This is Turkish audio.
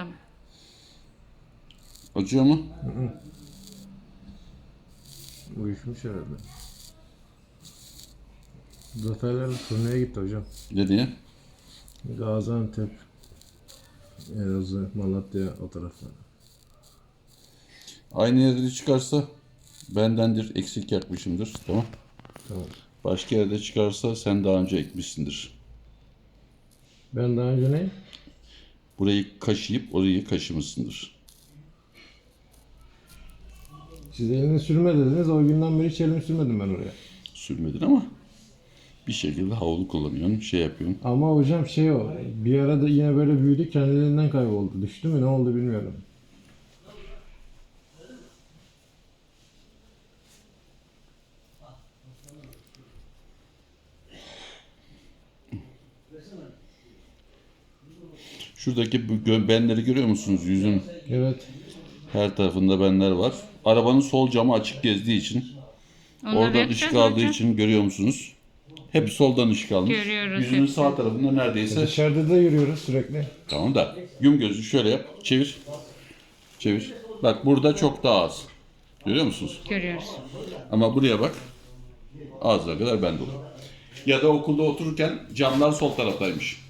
Tamam. Acıyor mu? Uyuşmuş herhalde. Zaferler turneye gitti hocam. Nereye? Gaziantep, Elazığ, Malatya o taraflara. Aynı yerde çıkarsa bendendir, eksik yakmışımdır. Tamam. Tamam. Başka yerde çıkarsa sen daha önce ekmişsindir. Ben daha önce ne? Burayı kaşıyıp orayı kaşımışsındır. Siz elini sürme dediniz. O günden beri hiç elimi sürmedim ben oraya. Sürmedin ama bir şekilde havlu kullanıyorsun, şey yapıyorsun. Ama hocam şey o. Bir ara da yine böyle büyüdü kendiliğinden kayboldu. Düştü mü ne oldu bilmiyorum. Şuradaki bu benleri görüyor musunuz? Yüzün Evet. her tarafında benler var. Arabanın sol camı açık gezdiği için, Onları oradan ışık hocam. aldığı için görüyor musunuz? Hep soldan ışık almış. Görüyoruz Yüzünün hepsini. sağ tarafında neredeyse Dışarıda da yürüyoruz sürekli. Tamam da yum gözü şöyle yap. Çevir. Çevir. Bak burada çok daha az. Görüyor musunuz? Görüyoruz. Ama buraya bak. Ağzına kadar ben dolu. Ya da okulda otururken camlar sol taraftaymış.